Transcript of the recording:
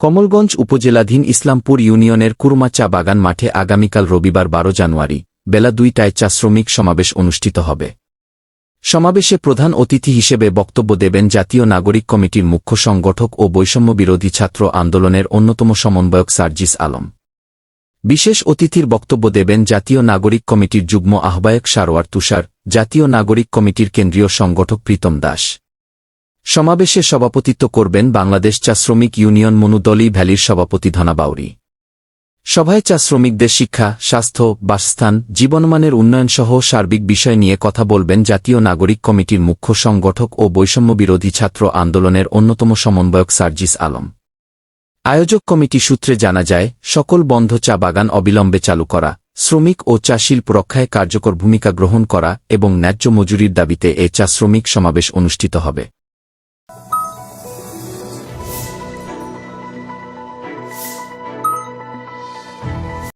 কমলগঞ্জ উপজেলাধীন ইসলামপুর ইউনিয়নের কুরমা চা বাগান মাঠে আগামীকাল রবিবার বারো জানুয়ারি, বেলা দুইটায় চা শ্রমিক সমাবেশ অনুষ্ঠিত হবে। সমাবেশে প্রধান অতিথি হিসেবে বক্তব্য দেবেন জাতীয় নাগরিক কমিটির মুখ্য সংগঠক ও বৈষম্য বিরোধী ছাত্র আন্দোলনের অন্যতম সমন্বয়ক সার্জিস আলম। বিশেষ অতিথির বক্তব্য দেবেন জাতীয় নাগরিক কমিটির যুগ্ম আহ্বায়ক সারোয়ার তুষার, জাতীয় নাগরিক কমিটির কেন্দ্রীয় সংগঠক প্রীতম দাস। সমাবেশে সভাপতিত্ব করবেন বাংলাদেশ চা শ্রমিক ইউনিয়ন মনুদলি ভ্যালির সভাপতি ধনা বাউরি। সভায় চা শ্রমিকদের শিক্ষা, স্বাস্থ্য, বাসস্থান, জীবনমানের উন্নয়নসহ সার্বিক বিষয় নিয়ে কথা বলবেন জাতীয় নাগরিক কমিটির মুখ্য সংগঠক ও বৈষম্য বিরোধী ছাত্র আন্দোলনের অন্যতম সমন্বয়ক সার্জিস আলম। আয়োজক কমিটি সূত্রে জানা যায়, সকল বন্ধ চা বাগান অবিলম্বে চালু করা, শ্রমিক ও চা শিল্প রক্ষায় কার্যকর ভূমিকা গ্রহণ করা এবং ন্যায্য মজুরির দাবিতে এ চা শ্রমিক সমাবেশ অনুষ্ঠিত হবে।